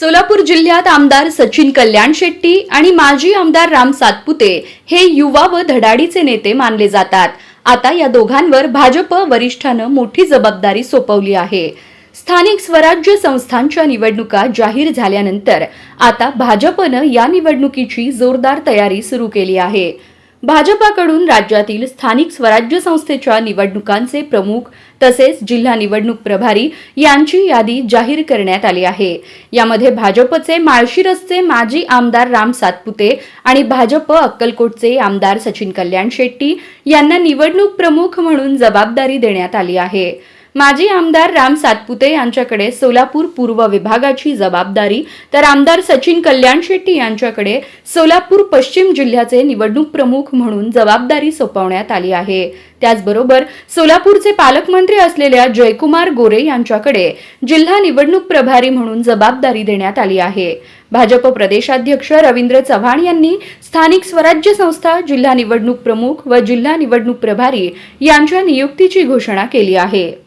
सोलापूर जिल्ह्यात आमदार सचिन कल्याण शेट्टी आणि माजी आमदार राम सातपुते हे युवा व धडाडीचे नेते मानले जातात. आता या दोघांवर भाजप वरिष्ठानं मोठी जबाबदारी सोपवली आहे. स्थानिक स्वराज्य संस्थांच्या निवडणुका जाहीर झाल्यानंतर आता भाजपनं या निवडणुकीची जोरदार तयारी सुरू केली आहे. भाजपाकडून राज्यातील स्थानिक स्वराज्य संस्थेच्या निवडणुकांचे प्रमुख तसेच जिल्हा निवडणूक प्रभारी यांची यादी जाहीर करण्यात आली आहे. यामध्ये भाजपचे माळशिरसचे माजी आमदार राम सातपुते आणि भाजप अक्कलकोटचे आमदार सचिन कल्याण शेट्टी यांना निवडणूक प्रमुख म्हणून जबाबदारी देण्यात आली आहे. माजी आमदार राम सातपुते यांच्याकडे सोलापूर पूर्व विभागाची जबाबदारी तर आमदार सचिन कल्याण शेट्टी यांच्याकडे सोलापूर पश्चिम जिल्ह्याचे निवडणूक प्रमुख म्हणून जबाबदारी सोपवण्यात आली आहे. त्याचबरोबर सोलापूरचे पालकमंत्री असलेल्या जयकुमार गोरे यांच्याकडे जिल्हा निवडणूक प्रभारी म्हणून जबाबदारी देण्यात आली आहे. भाजप प्रदेशाध्यक्ष रवींद्र चव्हाण यांनी स्थानिक स्वराज्य संस्था जिल्हा निवडणूक प्रमुख व जिल्हा निवडणूक प्रभारी यांच्या नियुक्तीची घोषणा केली आहे.